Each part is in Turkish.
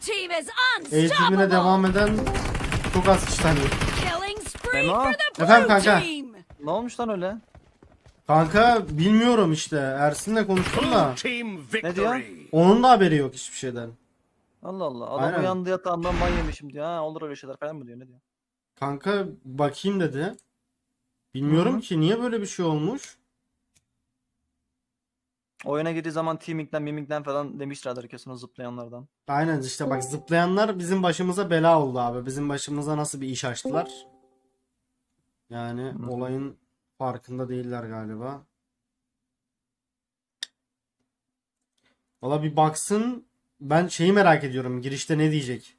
team is Eğitimine unstoppable. devam eden çok az kişi tanıyor. Memo? Efendim kanka? Ne olmuş lan öyle? Kanka bilmiyorum işte. Ersin'le konuştum da. Ne diyor? Onun da haberi yok hiçbir şeyden. Allah Allah. Adam Aynen. uyandı yatağından ban yemişim diyor. Ha olur öyle şeyler falan mı diyor ne diyor? Kanka bakayım dedi. Bilmiyorum Hı hı. ki niye böyle bir şey olmuş. Oyuna girdiği zaman teaming'den miming'den falan demişlerdir kesin o zıplayanlardan. Aynen işte bak zıplayanlar bizim başımıza bela oldu abi. Bizim başımıza nasıl bir iş açtılar. Yani Hı. olayın farkında değiller galiba. Valla bir baksın. Ben şeyi merak ediyorum. Girişte ne diyecek?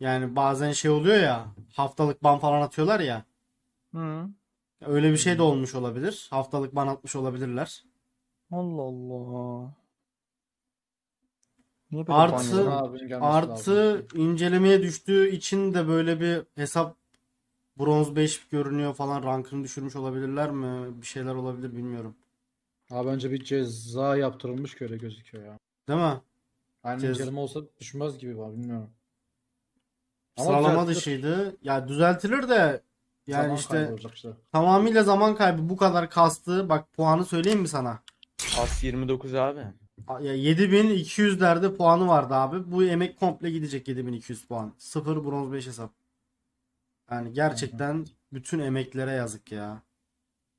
Yani bazen şey oluyor ya. Haftalık ban falan atıyorlar ya. Hı. Öyle bir şey de olmuş olabilir. Haftalık ban atmış olabilirler. Allah Allah. Niye böyle Artı-? Abinin gelmesi Artı lazım. incelemeye düştüğü için de böyle bir hesap bronz 5 görünüyor falan rankını düşürmüş olabilirler mi? Bir şeyler olabilir bilmiyorum. Abi önce bir ceza yaptırılmış ki öyle gözüküyor ya. Değil mi? Aynı Cez- inceleme olsa düşmez gibi var bilmiyorum. Ama Sıralama düzeltilir. dışıydı. Ya düzeltilir de yani Zaman işte kaybı olacak işte. tamamıyla zaman kaybı bu kadar kastı. Bak puanı söyleyeyim mi sana? As 29 abi. Ya 7200'lerde puanı vardı abi. Bu emek komple gidecek 7200 puan. 0 bronz 5 hesap. Yani gerçekten bütün emeklere yazık ya.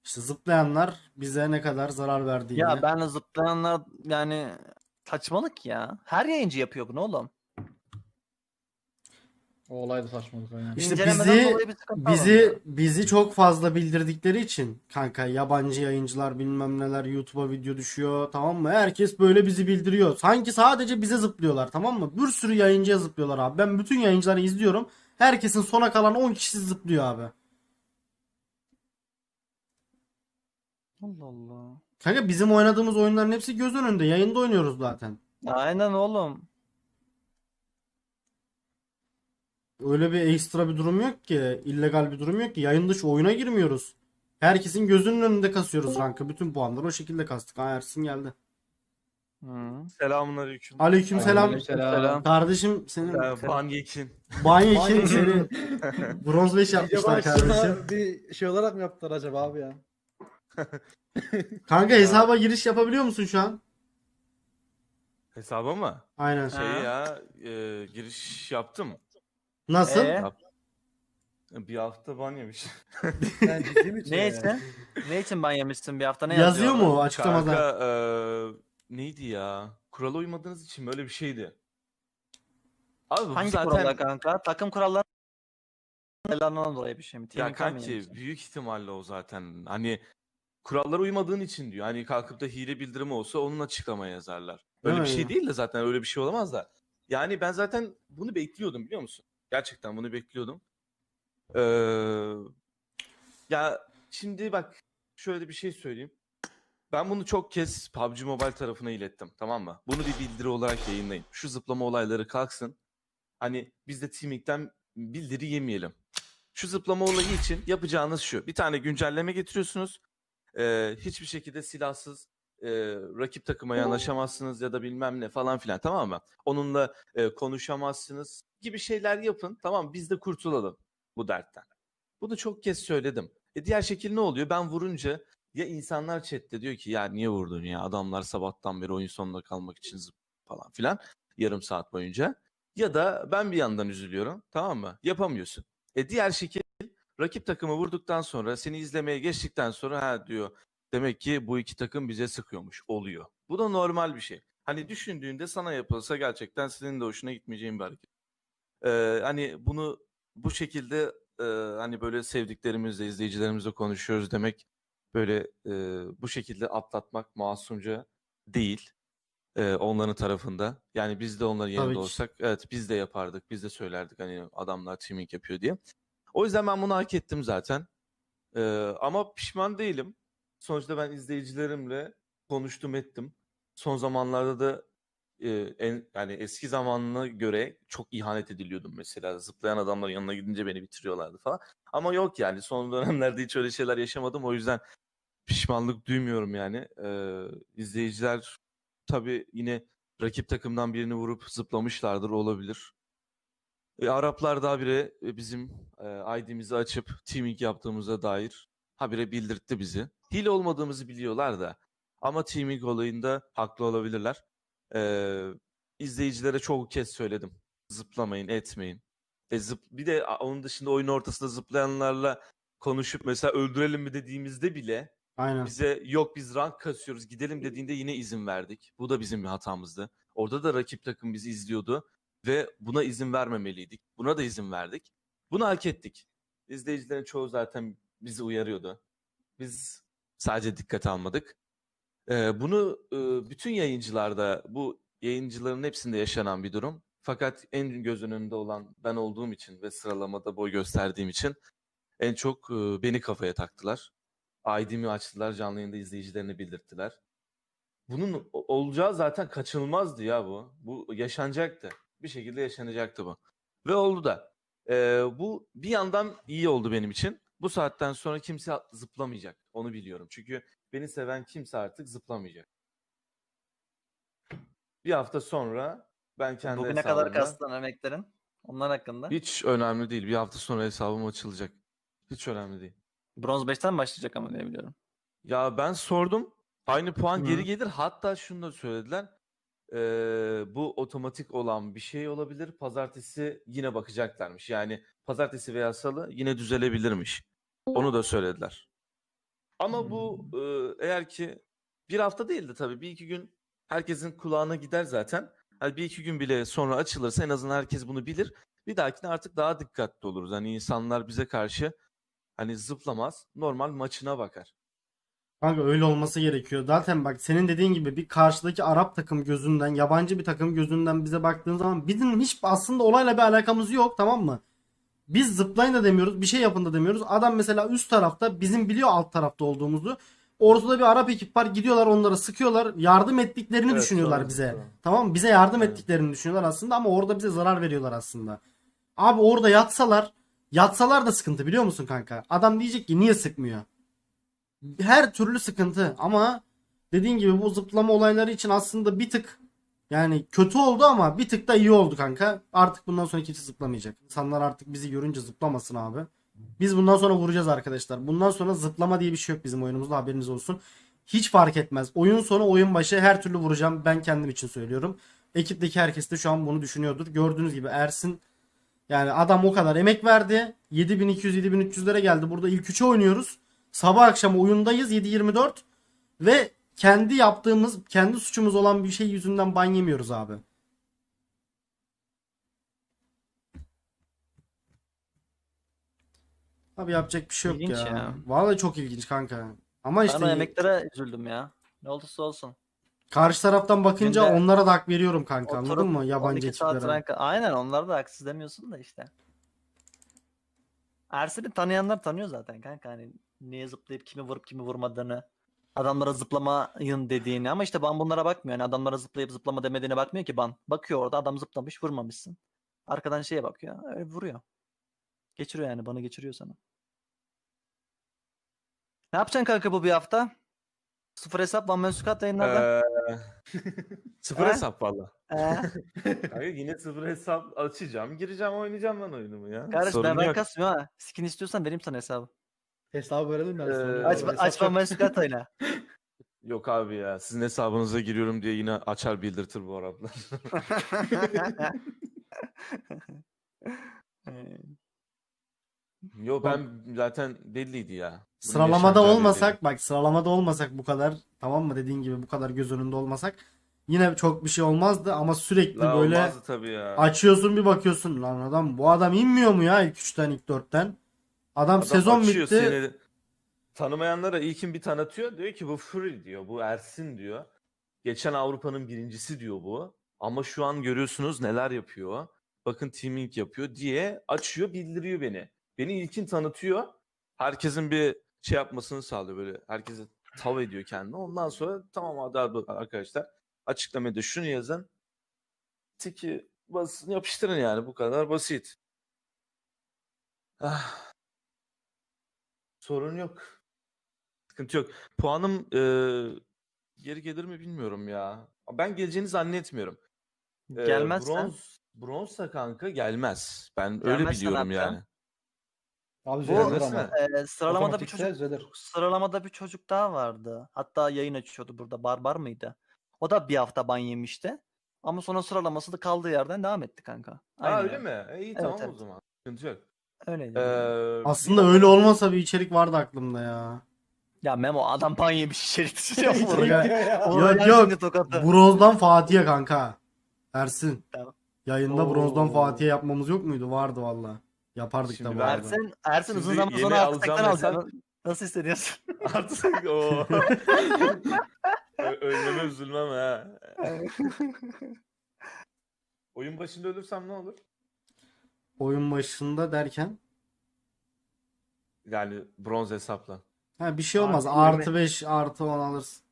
İşte zıplayanlar bize ne kadar zarar verdiğini. Ya ben zıplayanlar yani saçmalık ya. Her yayıncı yapıyor bunu oğlum. O olay da saçmalık aynen. İşte İncelemeden bizi dolayı bir sıkıntı var bizi bizi çok fazla bildirdikleri için kanka yabancı yayıncılar bilmem neler YouTube'a video düşüyor tamam mı? Herkes böyle bizi bildiriyor. Sanki sadece bize zıplıyorlar tamam mı? Bir sürü yayıncıya zıplıyorlar abi. Ben bütün yayıncıları izliyorum. Herkesin sona kalan 10 kişisi zıplıyor abi. Allah Allah. Kanka bizim oynadığımız oyunların hepsi göz önünde. Yayında oynuyoruz zaten. Aynen oğlum. Öyle bir ekstra bir durum yok ki. illegal bir durum yok ki. Yayın dışı oyuna girmiyoruz. Herkesin gözünün önünde kasıyoruz rankı. Bütün puanları o şekilde kastık. Ha Ersin geldi. Hı. Selamünaleyküm. Aleykümselam. Aleykümselam. Kardeşim senin Ban Yekin. banyekin seni bronz 5 yapmışlar kardeşim. bir şey olarak mı yaptılar acaba abi ya? Kanka hesaba giriş yapabiliyor musun şu an? Hesaba mı? Aynen. Şey Ha. ya e, giriş yaptım. Nasıl? Ee? Bir hafta ban yemiş. Yani ciddi mi Ne için? ne için ban yemişsin bir hafta ne Yazıyor yazıyor? mu açıklamada? Kanka e, neydi ya? Kurala uymadığınız için böyle bir şeydi. Abi bu Hangi zaten kurallar kanka? Takım kurallarından dolayı bir şey mi? ya mi kanki yemişsin? büyük ihtimalle o zaten. Hani kurallara uymadığın için diyor. Hani kalkıp da hile bildirimi olsa onun açıklama yazarlar. Öyle Değil bir şey değil de zaten öyle bir şey olamaz da. Yani ben zaten bunu bekliyordum biliyor musun? Gerçekten bunu bekliyordum. Ee, ya şimdi bak şöyle bir şey söyleyeyim. Ben bunu çok kez PUBG Mobile tarafına ilettim tamam mı? Bunu bir bildiri olarak yayınlayın. Şu zıplama olayları kalksın. Hani biz de Teaming'den bildiri yemeyelim. Şu zıplama olayı için yapacağınız şu. Bir tane güncelleme getiriyorsunuz. Ee, hiçbir şekilde silahsız e, rakip takıma yanaşamazsınız ya da bilmem ne falan filan tamam mı? Onunla e, konuşamazsınız gibi şeyler yapın. Tamam biz de kurtulalım bu dertten. Bunu çok kez söyledim. E diğer şekil ne oluyor? Ben vurunca ya insanlar chatte diyor ki ya niye vurdun ya adamlar sabahtan beri oyun sonunda kalmak için falan filan yarım saat boyunca. Ya da ben bir yandan üzülüyorum tamam mı? Yapamıyorsun. E diğer şekil rakip takımı vurduktan sonra seni izlemeye geçtikten sonra ha diyor demek ki bu iki takım bize sıkıyormuş oluyor. Bu da normal bir şey. Hani düşündüğünde sana yapılsa gerçekten senin de hoşuna gitmeyeceğin bir hareket. Ee, hani bunu bu şekilde e, hani böyle sevdiklerimizle izleyicilerimizle konuşuyoruz demek böyle e, bu şekilde atlatmak masumca değil e, onların tarafında. Yani biz de onların Tabii ki. olsak evet biz de yapardık biz de söylerdik hani adamlar teaming yapıyor diye. O yüzden ben bunu hak ettim zaten. Ee, ama pişman değilim. Sonuçta ben izleyicilerimle konuştum ettim. Son zamanlarda da e, en yani eski zamanına göre çok ihanet ediliyordum mesela. Zıplayan adamların yanına gidince beni bitiriyorlardı falan. Ama yok yani son dönemlerde hiç öyle şeyler yaşamadım. O yüzden pişmanlık duymuyorum yani. Ee, izleyiciler tabii yine rakip takımdan birini vurup zıplamışlardır olabilir. E, Araplar da habire e, bizim e, ID'mizi açıp teaming yaptığımıza dair habire bildirtti bizi. Hile olmadığımızı biliyorlar da ama teaming olayında haklı olabilirler. E, izleyicilere çoğu kez söyledim. Zıplamayın, etmeyin. E, zıp, bir de onun dışında oyun ortasında zıplayanlarla konuşup mesela öldürelim mi dediğimizde bile Aynen. bize yok biz rank kasıyoruz gidelim dediğinde yine izin verdik. Bu da bizim bir hatamızdı. Orada da rakip takım bizi izliyordu ve buna izin vermemeliydik. Buna da izin verdik. Bunu hak ettik. İzleyicilerin çoğu zaten bizi uyarıyordu. Biz sadece dikkate almadık. Ee, bunu e, bütün yayıncılarda, bu yayıncıların hepsinde yaşanan bir durum. Fakat en göz önünde olan ben olduğum için ve sıralamada boy gösterdiğim için en çok e, beni kafaya taktılar. ID'mi açtılar, canlı yayında izleyicilerine bildirttiler. Bunun olacağı zaten kaçınılmazdı ya bu. Bu yaşanacaktı. Bir şekilde yaşanacaktı bu. Ve oldu da. Ee, bu bir yandan iyi oldu benim için. Bu saatten sonra kimse zıplamayacak. Onu biliyorum. Çünkü beni seven kimse artık zıplamayacak. Bir hafta sonra ben kendi Bugüne kadar hesabımda- kastan emeklerin. Onlar hakkında. Hiç önemli değil. Bir hafta sonra hesabım açılacak. Hiç önemli değil. Bronz 5'ten başlayacak ama diye biliyorum. Ya ben sordum. Aynı puan Hı. geri gelir. Hatta şunu da söylediler. Ee, bu otomatik olan bir şey olabilir. Pazartesi yine bakacaklarmış. Yani pazartesi veya salı yine düzelebilirmiş. Onu da söylediler. Ama bu e, eğer ki bir hafta değildi tabii. Bir iki gün herkesin kulağına gider zaten. Hani bir iki gün bile sonra açılırsa en azından herkes bunu bilir. Bir dahakine artık daha dikkatli oluruz. Hani insanlar bize karşı hani zıplamaz. Normal maçına bakar. Kanka öyle olması gerekiyor. Zaten bak senin dediğin gibi bir karşıdaki Arap takım gözünden, yabancı bir takım gözünden bize baktığın zaman bizim hiç aslında olayla bir alakamız yok tamam mı? Biz zıplayın da demiyoruz, bir şey yapın da demiyoruz. Adam mesela üst tarafta bizim biliyor alt tarafta olduğumuzu. Ortada bir Arap ekip var gidiyorlar onlara sıkıyorlar. Yardım ettiklerini Evet, düşünüyorlar sonra bize. sıkıyorlar. Tamam mı? Bize yardım Evet. ettiklerini düşünüyorlar aslında ama orada bize zarar veriyorlar aslında. Abi orada yatsalar, yatsalar da sıkıntı biliyor musun kanka? Adam diyecek ki niye sıkmıyor? Her türlü sıkıntı ama dediğin gibi bu zıplama olayları için aslında bir tık yani kötü oldu ama bir tık da iyi oldu kanka. Artık bundan sonra kimse zıplamayacak. İnsanlar artık bizi görünce zıplamasın abi. Biz bundan sonra vuracağız arkadaşlar. Bundan sonra zıplama diye bir şey yok bizim oyunumuzda haberiniz olsun. Hiç fark etmez. Oyun sonu oyun başı her türlü vuracağım. Ben kendim için söylüyorum. Ekipteki herkes de şu an bunu düşünüyordur. Gördüğünüz gibi Ersin yani adam o kadar emek verdi. 7200-7300'lere geldi. Burada ilk 3'e oynuyoruz. Sabah akşam oyundayız 7-24 ve kendi yaptığımız, kendi suçumuz olan bir şey yüzünden ban yemiyoruz abi. Abi yapacak bir şey yok İlginç ya. ya. Vallahi çok ilginç kanka. Ama Ben işte o emeklere üzüldüm ya. Ne olursa olsun. karşı taraftan bakınca Günde onlara da hak veriyorum kanka. Anladın Oturup mı? Yabancı 12 saat ekiplere. Aynen onlar da haksız demiyorsun da işte. Ersin'i tanıyanlar tanıyor zaten kanka hani niye zıplayıp kimi vurup kimi vurmadığını. Adamlara zıplamayın dediğini ama işte ban bunlara bakmıyor. Yani adamlara zıplayıp zıplama demediğine bakmıyor ki ban. Bakıyor orada adam zıplamış vurmamışsın. Arkadan şeye bakıyor öyle vuruyor. Geçiriyor yani bana geçiriyor sana. Ne yapacaksın kanka bu bir hafta? Sıfır hesap Van Mensukat yayınlarda. Ee, sıfır He? hesap valla. Ee, Kanka yine sıfır hesap açacağım. Gireceğim oynayacağım lan oyunumu ya. kardeş Sorun ben yok. kasmıyorum ha. Skin istiyorsan vereyim sana hesabı. Hesabı verelim ben sana. Ee, Aç, Hesap aç çok- Van Mensukat oyna. Yok abi ya. Sizin hesabınıza giriyorum diye yine açar bildirtir bu Araplar. Ee, Yo ben zaten belliydi ya. Bunun Sıralamada yaşanacağı olmasak bak sıralamada olmasak bu kadar tamam mı dediğin gibi bu kadar göz önünde olmasak yine çok bir şey olmazdı ama sürekli belliydi. La böyle olmazdı tabii ya. açıyorsun bir bakıyorsun lan adam bu adam inmiyor mu ya ilk 3'ten ilk 4'ten adam, Adam sezon bitti Seni, tanımayanlara ilkin bir tanıtıyor. Diyor ki bu Fury diyor. Bu Ersin diyor. Geçen Avrupa'nın birincisi diyor bu. Ama şu an görüyorsunuz neler yapıyor. Bakın teaming yapıyor diye açıyor bildiriyor beni. Beni ilkin tanıtıyor. Herkesin bir şey yapmasını sağlıyor böyle. Herkese tav ediyor kendini. Ondan sonra tamam hadi arkadaşlar açıklamada şunu yazın. Tiki basın yapıştırın yani bu kadar basit. Ah. Sorun yok. Sıkıntı yok. Puanım eee, geri gelir mi bilmiyorum ya. Ben geleceğini zannetmiyorum. Ee, Gelmezsen Bronz, bronzsa kanka gelmez. Ben öyle Gelmezsen biliyorum abi yani. Abi Bu- düzelir ama. e, sıralamada bir çocuk düzelir. sıralamada bir çocuk daha vardı. Hatta yayın açıyordu burada. Barbar mıydı? O da bir hafta ban yemişti. Ama sonra sıralaması da kaldığı yerden devam etti kanka. Ha Aynen öyle mi? E, iyi Evet, tamam o evet. zaman. Sıkıntı yok. Öyleydi. Ee, Aslında öyle olmasa bir içerik vardı aklımda ya. Ya Memo adam ban yemiş içerik. Yok, Vuracak yok. tokatı. Bronzdan Fatih'e kanka. Ersin. Tamam. Yayında bronzdan Oo. Fatih'e yapmamız yok muydu? Vardı valla. Yapardık Şimdi da bu ben- arada. Ersin, Ersin uzun zaman yeni sonra alacağım mesaj- alacaksın. Nasıl hissediyorsun? Artık o. Ö- Ölmeme üzülmem ha. Oyun başında ölürsem ne olur? Oyun başında derken. Yani bronz hesapla. Ha bir şey olmaz. Artı Artı 5 artı 10 alırsın.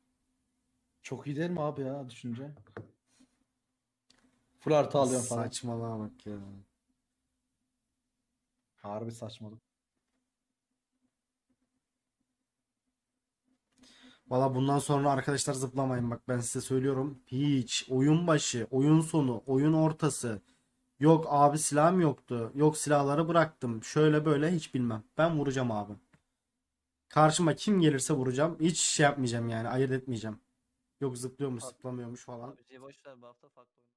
Çok iyi değil mi abi ya düşünce? Full artı alıyorum falan. Saçmalığa bak ya. Harbi saçmalık. Valla bundan sonra arkadaşlar zıplamayın bak ben size söylüyorum. Hiç oyun başı, oyun sonu, oyun ortası. Yok abi silahım yoktu. Yok silahları bıraktım. Şöyle böyle hiç bilmem. Ben vuracağım abi. Karşıma kim gelirse vuracağım. Hiç şey yapmayacağım yani ayırt etmeyeceğim. Yok zıplıyormuş zıplamıyormuş falan. Abi boş ver bu hafta farklı.